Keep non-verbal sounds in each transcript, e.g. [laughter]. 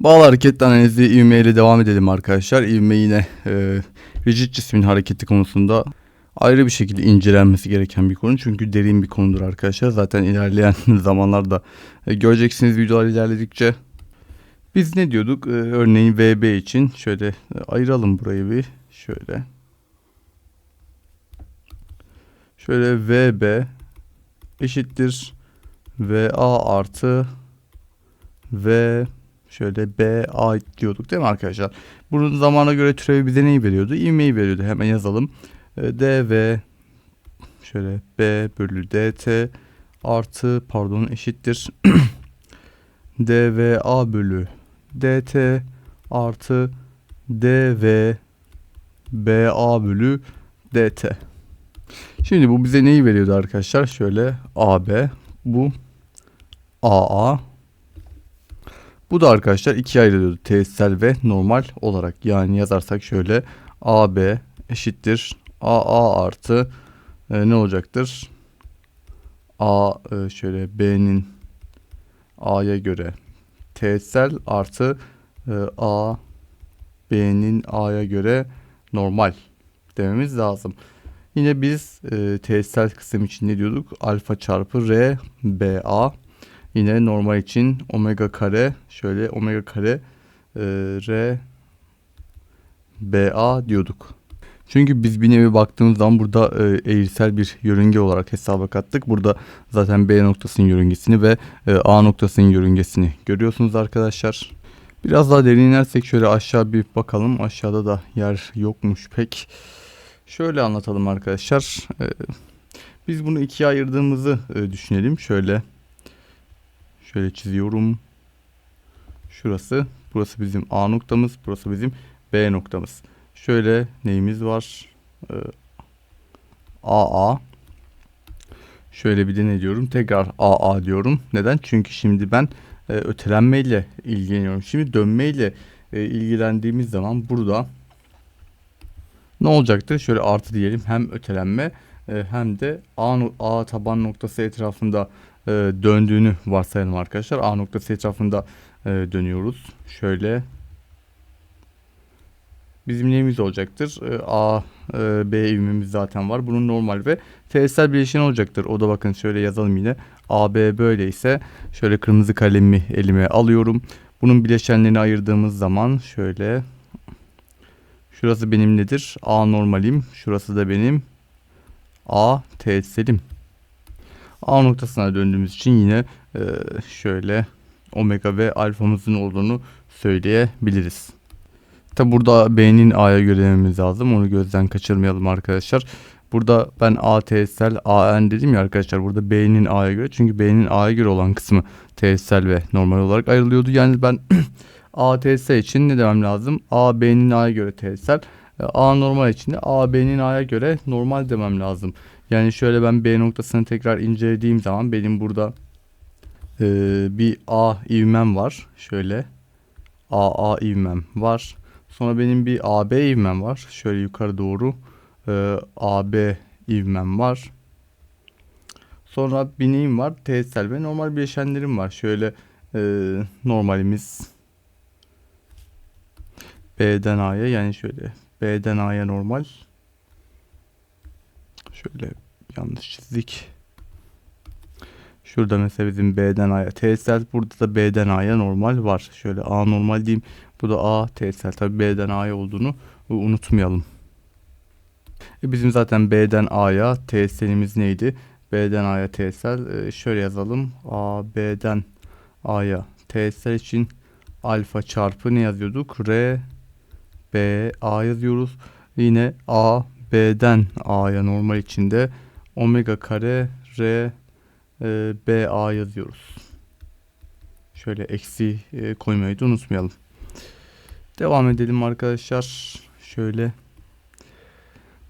Bağlı hareket analizi ivme ile devam edelim arkadaşlar. İvme yine e, rigid cismin hareketi konusunda ayrı bir şekilde incelenmesi gereken bir konu. Çünkü derin bir konudur arkadaşlar. Zaten ilerleyen [laughs] zamanlarda e, göreceksiniz videolar ilerledikçe. Biz ne diyorduk? E, örneğin VB için şöyle e, ayıralım burayı bir. Şöyle. Şöyle VB eşittir VA artı V şöyle BA diyorduk değil mi arkadaşlar? Bunun zamana göre türevi bize neyi veriyordu? İvmeyi veriyordu. Hemen yazalım. E, dV şöyle B bölü DT artı pardon eşittir [clears throat] dVA bölü DT artı dV BA bölü DT. Şimdi bu bize neyi veriyordu arkadaşlar? Şöyle AB bu AA bu da arkadaşlar ikiye ayrılıyordu. Tesisel ve normal olarak. Yani yazarsak şöyle AB eşittir AA artı e, ne olacaktır? A e, şöyle B'nin A'ya göre tesisel artı e, A B'nin A'ya göre normal dememiz lazım. Yine biz e, tesisel kısım için ne diyorduk? Alfa çarpı R BA Yine normal için omega kare şöyle omega kare e, R BA diyorduk. Çünkü biz bir nevi baktığımız zaman burada e, eğrisel bir yörünge olarak hesaba kattık. Burada zaten B noktasının yörüngesini ve e, A noktasının yörüngesini görüyorsunuz arkadaşlar. Biraz daha derin inersek şöyle aşağı bir bakalım. Aşağıda da yer yokmuş pek. Şöyle anlatalım arkadaşlar. E, biz bunu ikiye ayırdığımızı e, düşünelim. Şöyle Şöyle çiziyorum. Şurası. Burası bizim A noktamız. Burası bizim B noktamız. Şöyle neyimiz var? Ee, AA. Şöyle bir de ne diyorum? Tekrar AA diyorum. Neden? Çünkü şimdi ben e, ötelenmeyle ilgileniyorum. Şimdi dönmeyle e, ilgilendiğimiz zaman burada ne olacaktır? Şöyle artı diyelim. Hem ötelenme e, hem de A, A taban noktası etrafında e, döndüğünü varsayalım arkadaşlar. A noktası etrafında e, dönüyoruz. Şöyle bizim neyimiz olacaktır? E, A, e, B ivmemiz zaten var. Bunun normal ve tersel bileşeni olacaktır. O da bakın şöyle yazalım yine. A, B böyleyse şöyle kırmızı kalemi elime alıyorum. Bunun bileşenlerini ayırdığımız zaman şöyle şurası benim nedir? A normalim. Şurası da benim A teselim. A noktasına döndüğümüz için yine e, şöyle omega ve alfamızın olduğunu söyleyebiliriz. Tabi burada B'nin A'ya görememiz lazım. Onu gözden kaçırmayalım arkadaşlar. Burada ben A tesisel AN dedim ya arkadaşlar. Burada B'nin A'ya göre. Çünkü B'nin A'ya göre olan kısmı tesisel ve normal olarak ayrılıyordu. Yani ben [clears throat] A tesisel için ne demem lazım? A B'nin A'ya göre tesisel. E, A normal için de A B'nin A'ya göre normal demem lazım. Yani şöyle ben B noktasını tekrar incelediğim zaman benim burada e, bir A ivmem var. Şöyle A A ivmem var. Sonra benim bir AB ivmem var. Şöyle yukarı doğru e, AB ivmem var. Sonra bir neyim var? Tesisel ve normal bileşenlerim var. Şöyle e, normalimiz B'den A'ya yani şöyle B'den A'ya normal Şöyle yanlış çizdik. Şurada mesela bizim B'den A'ya tesel. Burada da B'den A'ya normal var. Şöyle A normal diyeyim. Bu da A tesel. Tabi B'den A'ya olduğunu unutmayalım. E bizim zaten B'den A'ya teselimiz neydi? B'den A'ya tesel. E şöyle yazalım. A B'den A'ya tesel için alfa çarpı ne yazıyorduk? R B A yazıyoruz. Yine A B'den A'ya normal içinde omega kare R e, B A yazıyoruz. Şöyle eksi e, koymayı da unutmayalım. Devam edelim arkadaşlar. Şöyle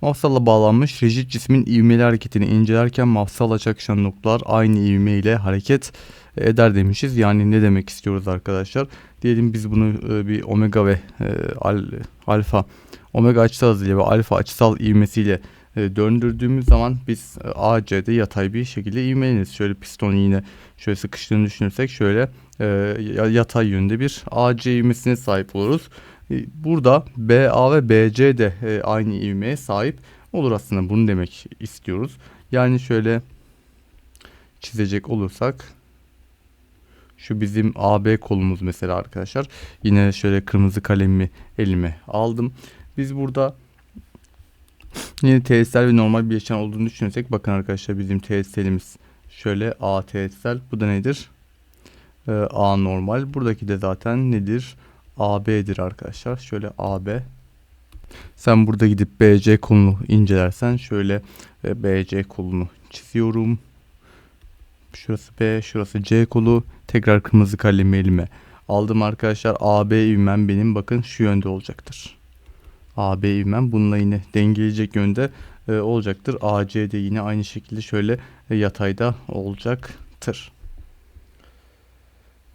Mafsalla bağlanmış rigid cismin ivmeli hareketini incelerken mafsalla çakışan noktalar aynı ivme ile hareket eder demişiz. Yani ne demek istiyoruz arkadaşlar? Diyelim biz bunu e, bir omega ve e, al, alfa omega açısal hızıyla ve alfa açısal ivmesiyle e, döndürdüğümüz zaman biz e, AC'de yatay bir şekilde ivmeleniriz. Şöyle piston yine şöyle sıkıştığını düşünürsek şöyle e, ya- yatay yönde bir AC ivmesine sahip oluruz. Burada BA ve BC de aynı ivmeye sahip olur aslında bunu demek istiyoruz. Yani şöyle çizecek olursak şu bizim AB kolumuz mesela arkadaşlar. Yine şöyle kırmızı kalemimi elime aldım. Biz burada yine tesisler ve normal bileşen olduğunu düşünürsek bakın arkadaşlar bizim tesislerimiz şöyle A tesisler. Bu da nedir? Ee, A normal. Buradaki de zaten nedir? AB'dir arkadaşlar. Şöyle AB. Sen burada gidip BC kolunu incelersen şöyle e, BC kolunu çiziyorum. Şurası B, şurası C kolu. Tekrar kırmızı kalemi elime aldım arkadaşlar. AB ivmem benim bakın şu yönde olacaktır. AB ivmem bununla yine dengeleyecek yönde e, olacaktır. AC de yine aynı şekilde şöyle e, yatayda olacaktır.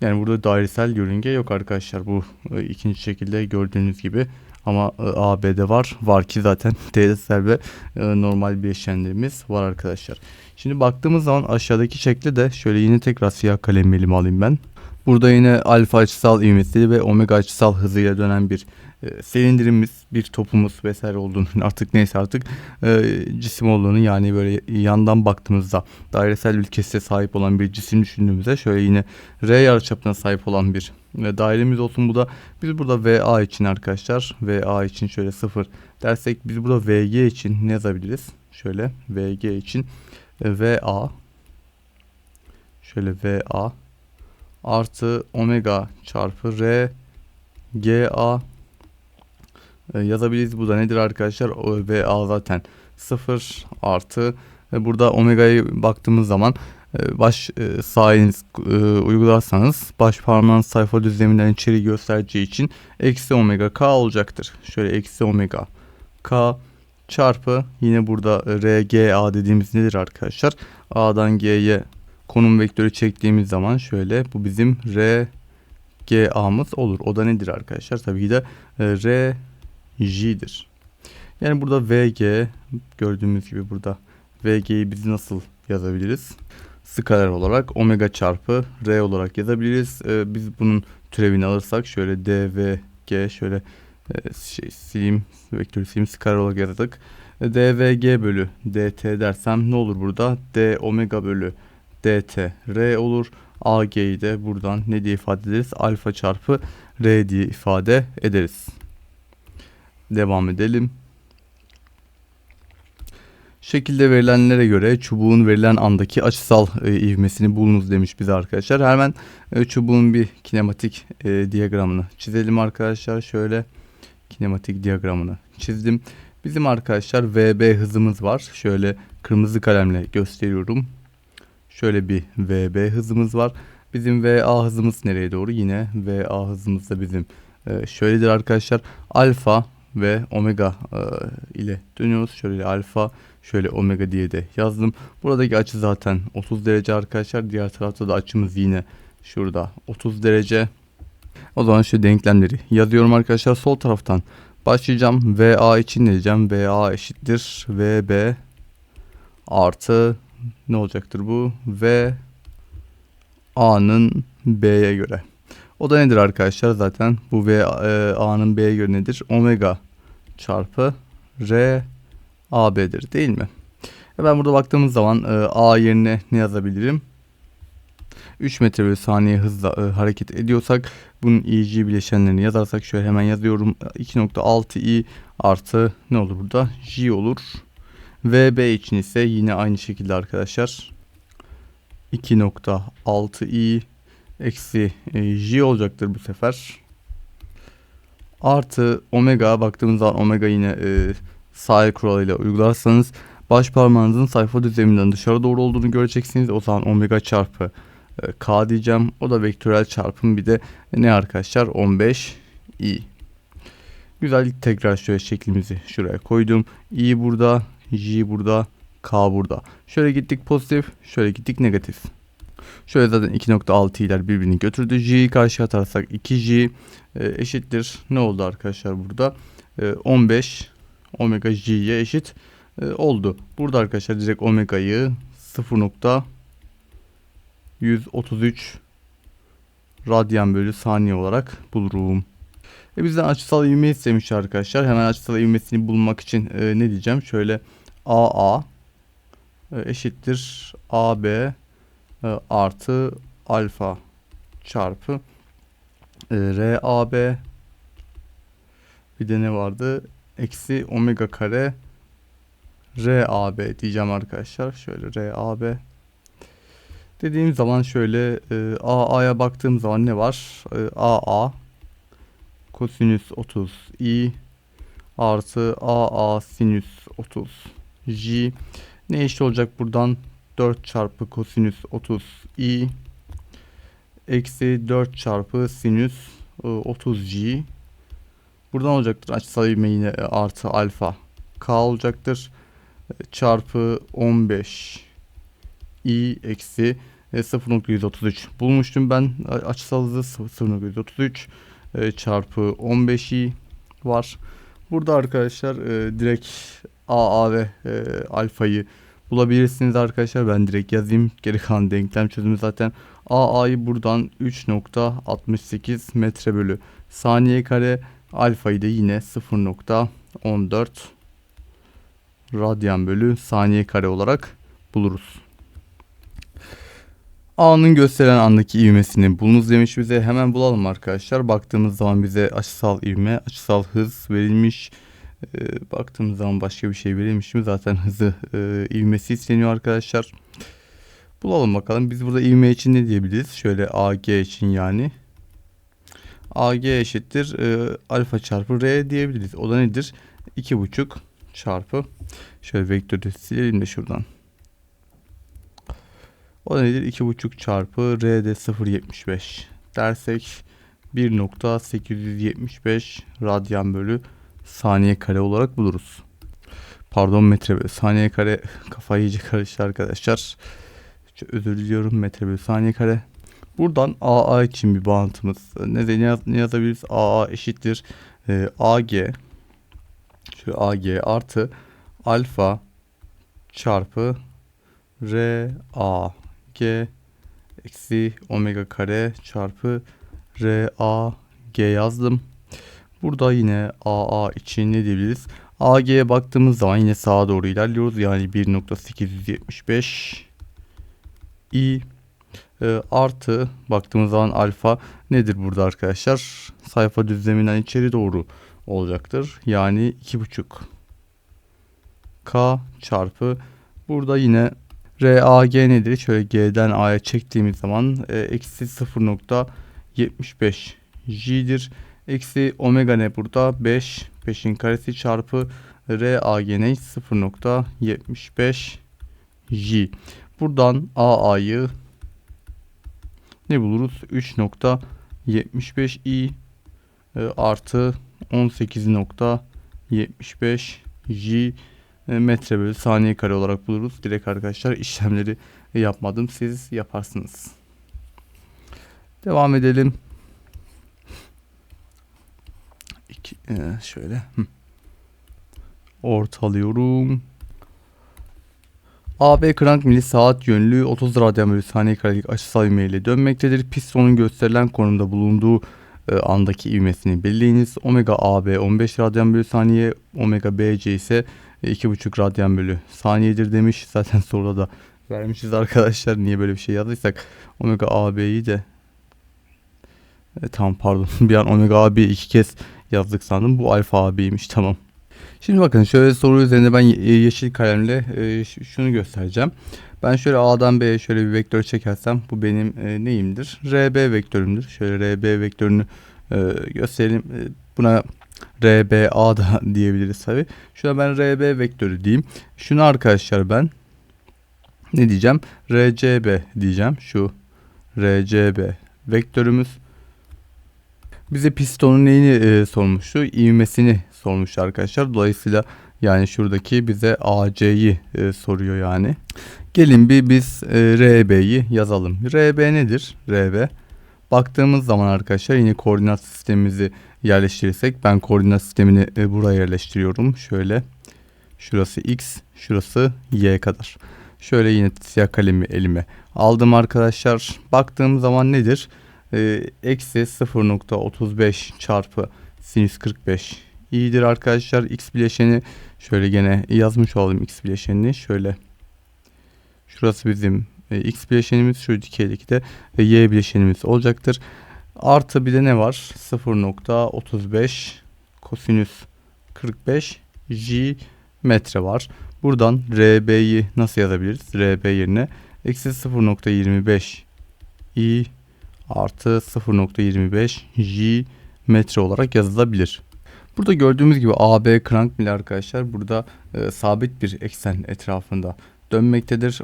Yani burada dairesel yörünge yok arkadaşlar. Bu e, ikinci şekilde gördüğünüz gibi. Ama e, AB'de var. Var ki zaten [laughs] tesisler ve e, normal bileşenlerimiz var arkadaşlar. Şimdi baktığımız zaman aşağıdaki şekli de şöyle yine tekrar siyah kalem elime alayım ben. Burada yine alfa açısal ivmesi ve omega açısal hızıyla dönen bir silindirimiz, bir topumuz vesaire olduğunu [laughs] artık neyse artık e, cisim olduğunu yani böyle yandan baktığımızda dairesel bir kesite sahip olan bir cisim düşündüğümüzde şöyle yine R yarıçapına sahip olan bir e, dairemiz olsun. Bu da biz burada VA için arkadaşlar VA için şöyle sıfır dersek biz burada VG için ne yazabiliriz? Şöyle VG için e, VA şöyle VA artı omega çarpı R GA e, yazabiliriz. Bu da nedir arkadaşlar? O VA zaten 0 artı e, burada omega'ya baktığımız zaman e, baş e, e, uygularsanız baş parmağın sayfa düzleminden içeri göstereceği için eksi omega k olacaktır. Şöyle eksi omega k çarpı yine burada RGA dediğimiz nedir arkadaşlar? A'dan G'ye konum vektörü çektiğimiz zaman şöyle bu bizim RGA'mız olur. O da nedir arkadaşlar? Tabii ki de e, R J'dir. Yani burada VG gördüğümüz gibi burada VG'yi biz nasıl yazabiliriz? Skaler olarak omega çarpı R olarak yazabiliriz. Ee, biz bunun türevini alırsak şöyle DVG şöyle e, şey sileyim vektörü sileyim skaler olarak yazdık. E, DVG bölü DT dersem ne olur burada? D omega bölü DT R olur. AG'yi de buradan ne diye ifade ederiz? Alfa çarpı R diye ifade ederiz. Devam edelim. Şekilde verilenlere göre çubuğun verilen andaki açısal e, ivmesini bulunuz demiş bize arkadaşlar. Hemen e, çubuğun bir kinematik e, diyagramını çizelim arkadaşlar. Şöyle kinematik diyagramını çizdim. Bizim arkadaşlar VB hızımız var. Şöyle kırmızı kalemle gösteriyorum. Şöyle bir VB hızımız var. Bizim VA hızımız nereye doğru? Yine VA hızımız da bizim e, şöyledir arkadaşlar. Alfa ve omega e, ile dönüyoruz. Şöyle alfa şöyle omega diye de yazdım. Buradaki açı zaten 30 derece arkadaşlar. Diğer tarafta da açımız yine şurada 30 derece. O zaman şu denklemleri yazıyorum arkadaşlar. Sol taraftan başlayacağım. VA için ne diyeceğim? VA eşittir VB artı ne olacaktır bu? V A'nın B'ye göre. O da nedir arkadaşlar? Zaten bu V e, A'nın B'ye göre nedir? Omega çarpı R AB'dir değil mi? E ben burada baktığımız zaman e, A yerine ne yazabilirim? 3 metre bölü saniye hızla e, hareket ediyorsak bunun EG bileşenlerini yazarsak şöyle hemen yazıyorum. 2.6 i artı ne olur burada? J olur. VB için ise yine aynı şekilde arkadaşlar 2.6 i eksi e, j olacaktır bu sefer. Artı omega baktığımız zaman omega yine e, sahil kuralıyla uygularsanız baş parmağınızın sayfa düzleminden dışarı doğru olduğunu göreceksiniz. O zaman omega çarpı e, k diyeceğim. O da vektörel çarpım bir de ne arkadaşlar 15 i. Güzel tekrar şöyle şeklimizi şuraya koydum. i burada, j burada, k burada. Şöyle gittik pozitif, şöyle gittik negatif. Şöyle zaten 2.6 iler birbirini götürdü. J'yi karşı atarsak 2J e, eşittir. Ne oldu arkadaşlar burada? E, 15 omega J'ye eşit e, oldu. Burada arkadaşlar direkt omega'yı 0.133 radyan bölü saniye olarak bulurum. E bizden açısal ivme istemiş arkadaşlar. Hemen açısal ivmesini bulmak için e, ne diyeceğim? Şöyle AA e, eşittir AB e, artı alfa çarpı e, RAB bir de ne vardı? Eksi omega kare RAB diyeceğim arkadaşlar. Şöyle RAB dediğim zaman şöyle e, AA'ya baktığım zaman ne var? E, AA kosinüs 30 i artı AA sinüs 30 j ne eşit olacak buradan 4 çarpı kosinüs 30 i eksi 4 çarpı sinüs 30 j buradan olacaktır. Açısal ivme yine e, artı alfa k olacaktır. E, çarpı 15 i eksi 0.133 e, bulmuştum ben. Açısal hızı 0.133 e, çarpı 15i var. Burada arkadaşlar e, direkt AA ve e, alfayı bulabilirsiniz arkadaşlar. Ben direkt yazayım. Geri kalan denklem çözümü zaten AA'yı buradan 3.68 metre bölü saniye kare alfayı da yine 0.14 radyan bölü saniye kare olarak buluruz. A'nın gösteren andaki ivmesini bulunuz demiş bize. Hemen bulalım arkadaşlar. Baktığımız zaman bize açısal ivme, açısal hız verilmiş. Ee, baktığımız zaman başka bir şey verilmiş mi? Zaten hızı e, ivmesi isteniyor arkadaşlar. Bulalım bakalım. Biz burada ivme için ne diyebiliriz? Şöyle AG için yani. AG eşittir e, alfa çarpı R diyebiliriz. O da nedir? 2,5 çarpı. Şöyle vektörü silelim de şuradan. O nedir? 2,5 çarpı R'de 0,75 dersek 1.875 radyan bölü saniye kare olarak buluruz. Pardon metre bölü saniye kare kafayı iyice karıştı arkadaşlar. Çok özür diliyorum metre bölü saniye kare. Buradan AA için bir bağıntımız. Ne, ne, yaz, ne yazabiliriz? AA eşittir e, AG şu AG artı alfa çarpı RA g eksi omega kare çarpı r a g yazdım. Burada yine AA için ne diyebiliriz? AG'ye baktığımız zaman yine sağa doğru ilerliyoruz. Yani 1.875 i e, artı baktığımız zaman alfa nedir burada arkadaşlar? Sayfa düzleminden içeri doğru olacaktır. Yani 2.5 k çarpı burada yine RAG nedir? Şöyle G'den A'ya çektiğimiz zaman e, eksi 0.75 J'dir. Eksi omega ne burada? 5. 5'in karesi çarpı RAG ne? 0.75 J. Buradan AA'yı ne buluruz? 3.75 i e, artı 18.75 J e, metre bölü saniye kare olarak buluruz. Direkt arkadaşlar işlemleri yapmadım. Siz yaparsınız. Devam edelim. İki, e, şöyle. Ortalıyorum. AB krank mili saat yönlü 30 radyan bölü saniye karelik açısal ivmeyle dönmektedir. Pistonun gösterilen konumda bulunduğu e, andaki ivmesini belirleyiniz. Omega AB 15 radyan bölü saniye, omega BC ise 2,5 radyan bölü saniyedir demiş. [laughs] Zaten soruda da vermişiz arkadaşlar. Niye böyle bir şey yazdıysak. Omega AB'yi de e, tamam pardon. [laughs] bir an omega AB iki kez yazdık sandım. Bu alfa AB'ymiş tamam. Şimdi bakın şöyle soru üzerinde ben yeşil kalemle e, şunu göstereceğim. Ben şöyle A'dan B'ye şöyle bir vektör çekersem bu benim e, neyimdir? RB vektörümdür. Şöyle RB vektörünü e, gösterelim. Buna RBA da [laughs] diyebiliriz tabi. Şuna ben RB vektörü diyeyim. Şunu arkadaşlar ben ne diyeceğim? RCB diyeceğim. Şu RCB vektörümüz bize pistonun neyini e, sormuştu? İvmesini sormuş arkadaşlar. Dolayısıyla yani şuradaki bize AC'yi e, soruyor yani. Gelin bir biz e, RB'yi yazalım. RB nedir? RB. Baktığımız zaman arkadaşlar yine koordinat sistemimizi yerleştirirsek ben koordinat sistemini e, buraya yerleştiriyorum. Şöyle şurası x şurası y kadar. Şöyle yine siyah kalemi elime aldım arkadaşlar. Baktığım zaman nedir? E, eksi 0.35 çarpı sinüs 45 iyidir arkadaşlar. X bileşeni şöyle gene yazmış olalım X bileşenini. Şöyle şurası bizim e, X bileşenimiz şu dikeydeki de e, Y bileşenimiz olacaktır. Artı bir de ne var? 0.35 kosinüs 45 J metre var. Buradan RB'yi nasıl yazabiliriz? RB yerine eksi 0.25 I artı 0.25 J metre olarak yazılabilir. Burada gördüğümüz gibi AB crank mili arkadaşlar burada e, sabit bir eksen etrafında dönmektedir.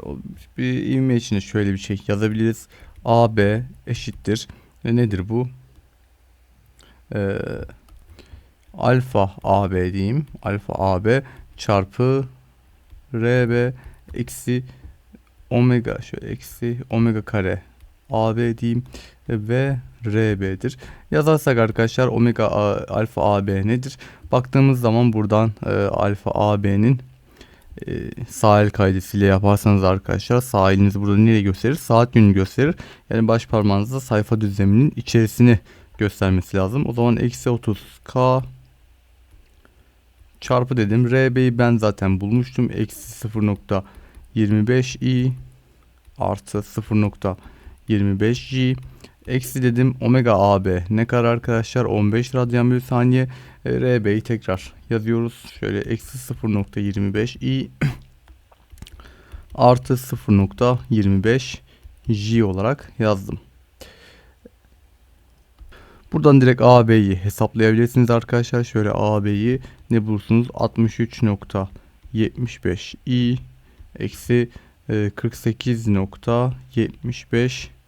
Bir ivme içinde şöyle bir şey yazabiliriz. AB eşittir. E, nedir bu? E, alfa AB diyeyim. Alfa AB çarpı RB eksi omega şöyle eksi omega kare AB diyeyim ve RB'dir. Yazarsak arkadaşlar omega alfa AB nedir? Baktığımız zaman buradan e, alfa AB'nin e, sağ el kaydesiyle yaparsanız arkadaşlar sağ eliniz burada nereye gösterir? Saat yönünü gösterir. Yani baş parmağınızda sayfa düzleminin içerisini göstermesi lazım. O zaman eksi 30 K çarpı dedim. RB'yi ben zaten bulmuştum. Eksi 0.25 i artı 0.25 J eksi dedim omega AB ne kadar arkadaşlar? 15 radyan bölü saniye. E, RB'yi tekrar yazıyoruz. Şöyle eksi 0.25 i. [clears throat] Artı 0.25 J olarak yazdım. Buradan direkt AB'yi hesaplayabilirsiniz arkadaşlar. Şöyle AB'yi ne bulursunuz? 63.75 i. Eksi 48.75 e,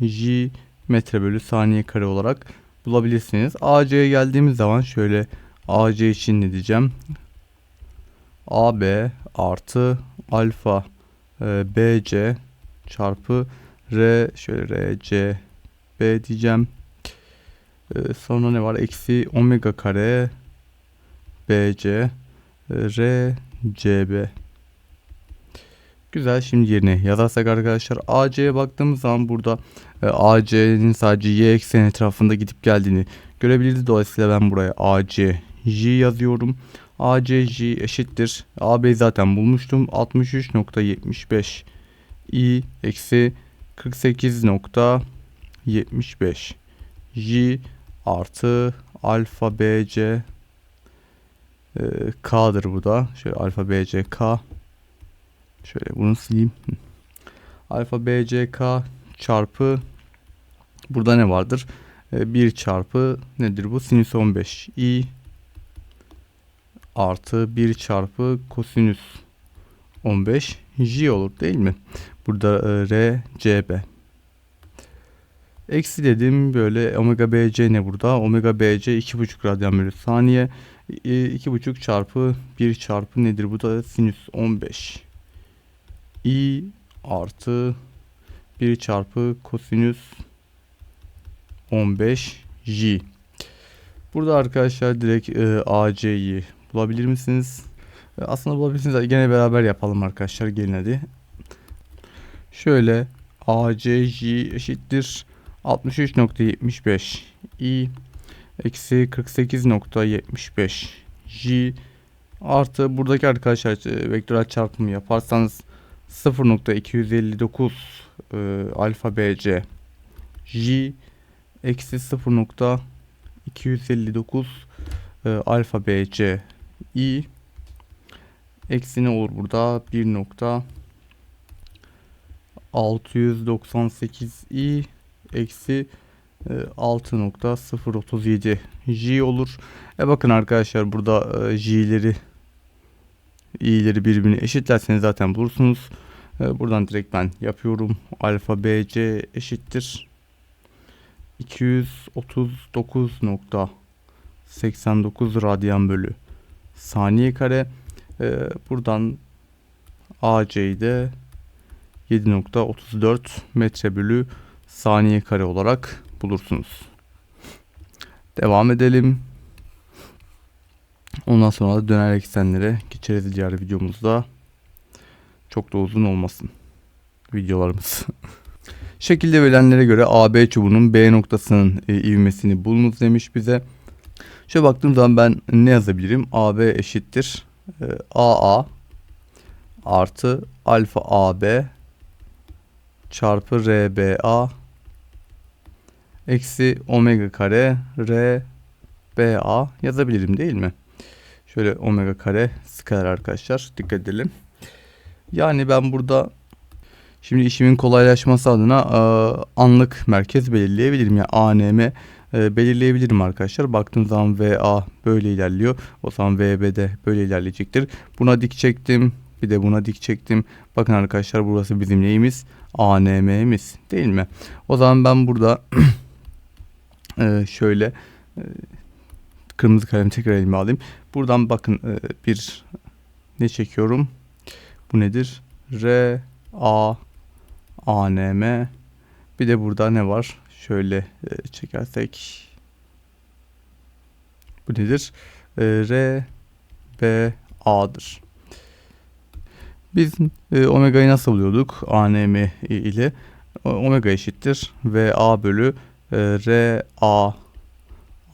j metre bölü saniye kare olarak bulabilirsiniz. AC'ye geldiğimiz zaman şöyle AC için ne diyeceğim? AB artı alfa e, BC çarpı R şöyle RC B diyeceğim. E, sonra ne var? Eksi omega kare BC e, R CB Güzel şimdi yerine yazarsak arkadaşlar AC'ye baktığımız zaman burada e, AC'nin sadece Y ekseni etrafında gidip geldiğini görebiliriz. Dolayısıyla ben buraya AC J yazıyorum. AC J eşittir. AB zaten bulmuştum. 63.75 I eksi 48.75 J artı alfa BC e, K'dır bu da. Şöyle alfa BC K Şöyle bunu sileyim. Alfa BCK çarpı burada ne vardır? 1 ee, çarpı nedir bu? Sinüs 15 i artı 1 çarpı kosinüs 15 j olur değil mi? Burada e, r cb. Eksi dedim böyle omega bc ne burada? Omega bc 2,5 radyan bölü saniye. 2,5 e, çarpı 1 çarpı nedir? Bu da sinüs 15 i artı 1 çarpı kosinüs 15 j. Burada arkadaşlar direkt e, AC'yi bulabilir misiniz? E, aslında bulabilirsiniz. Gene beraber yapalım arkadaşlar. Gelin hadi. Şöyle ACJ eşittir 63.75 i eksi 48.75 j artı buradaki arkadaşlar e, vektörel çarpımı yaparsanız 0.259 e, alfa bc j eksi 0.259 e, alfa bc i eksi ne olur burada 1.698 i eksi 6.037 e, j olur. E bakın arkadaşlar burada e, j'leri i'leri birbirine eşitlerseniz zaten bulursunuz. Ee, buradan direkt ben yapıyorum. Alfa BC eşittir. 239.89 radyan bölü saniye kare. Ee, buradan AC'yi de 7.34 metre bölü saniye kare olarak bulursunuz. Devam edelim. Ondan sonra da döner eksenlere geçeriz diğer videomuzda. Çok da uzun olmasın videolarımız. [laughs] Şekilde verilenlere göre AB çubuğunun B noktasının e, ivmesini bulunuz demiş bize. Şöyle baktığım zaman ben ne yazabilirim? AB eşittir e, AA artı alfa AB çarpı RBA eksi omega kare RBA yazabilirim değil mi? Şöyle omega kare skaler arkadaşlar dikkat edelim. Yani ben burada şimdi işimin kolaylaşması adına e, anlık merkez belirleyebilirim. Yani ANM e, belirleyebilirim arkadaşlar. Baktığım zaman VA böyle ilerliyor. O zaman VB böyle ilerleyecektir. Buna dik çektim. Bir de buna dik çektim. Bakın arkadaşlar burası bizim neyimiz? ANM'miz değil mi? O zaman ben burada [clears throat] e, şöyle kırmızı kalemi tekrar elime alayım. Buradan bakın bir ne çekiyorum? Bu nedir? R A A N M bir de burada ne var? Şöyle e, çekersek bu nedir? E, R B A'dır. Biz e, omega'yı nasıl buluyorduk? ANM ile omega eşittir V A bölü e, R A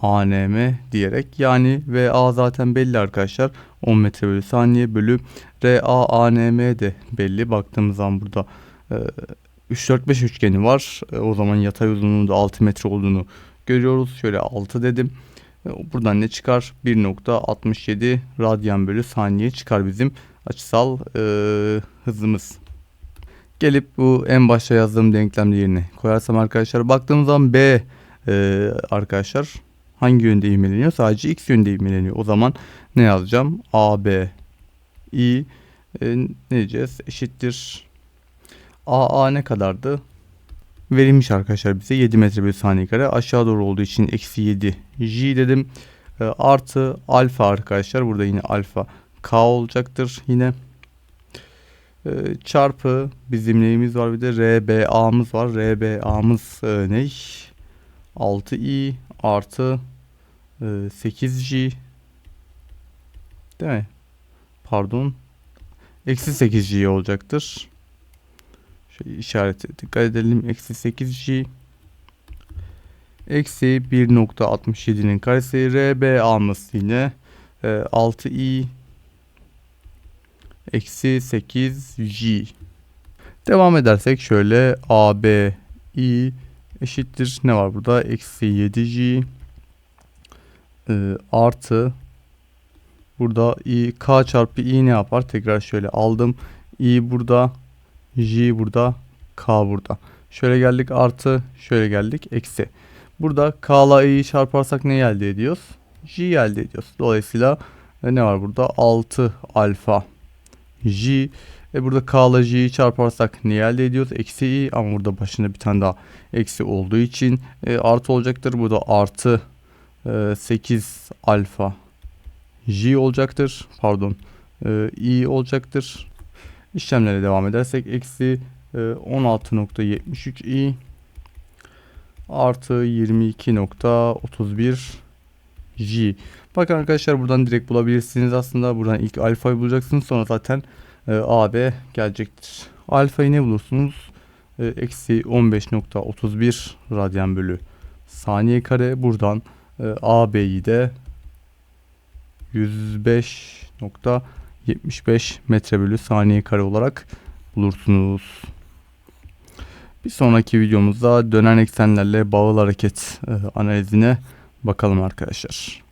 ANM diyerek. Yani VA zaten belli arkadaşlar. 10 metre bölü saniye bölü RA ANM de belli. Baktığımız zaman burada e, 3 4 5 üçgeni var. E, o zaman yatay uzunluğu da 6 metre olduğunu görüyoruz. Şöyle 6 dedim. E, buradan ne çıkar? 1.67 radyan bölü saniye çıkar bizim açısal e, hızımız. Gelip bu en başta yazdığım denklemde yerine koyarsam arkadaşlar baktığımız zaman B e, arkadaşlar hangi yönde ivmeleniyor? Sadece x yönde ivmeleniyor. O zaman ne yazacağım? AB i e, ne diyeceğiz? Eşittir. AA ne kadardı? Verilmiş arkadaşlar bize 7 metre bölü saniye kare. Aşağı doğru olduğu için eksi 7 j dedim. E, artı alfa arkadaşlar. Burada yine alfa k olacaktır yine. E, çarpı bizim neyimiz var bir de RBA'mız var. RBA'mız e, ne? 6i artı e, 8j değil mi? Pardon. Eksi 8j olacaktır. Şöyle işarete dikkat edelim. Eksi 8j eksi 1.67'nin karesi RBA'mız yine e, 6i eksi 8j Devam edersek şöyle AB i eşittir ne var burada? Eksi 7j e, artı burada i k çarpı i ne yapar? Tekrar şöyle aldım. i burada j burada k burada. Şöyle geldik artı şöyle geldik eksi. Burada k ile i'yi çarparsak ne elde ediyoruz? j elde ediyoruz. Dolayısıyla e, ne var burada? 6 alfa j e burada k j'yi çarparsak ne elde ediyoruz? Eksi i ama burada başında bir tane daha eksi olduğu için e, artı olacaktır. Burada artı e, 8 alfa j olacaktır. Pardon e, i olacaktır. İşlemlere devam edersek eksi e, 16.73 i artı 22.31 j. Bakın arkadaşlar buradan direkt bulabilirsiniz aslında. Buradan ilk alfayı bulacaksınız. Sonra zaten e, AB gelecektir. Alfayı ne bulursunuz? E, Eksi 15.31 radyan bölü saniye kare. Buradan e, AB'yi de 105.75 metre bölü saniye kare olarak bulursunuz. Bir sonraki videomuzda dönen eksenlerle bağıl hareket e, analizine bakalım arkadaşlar.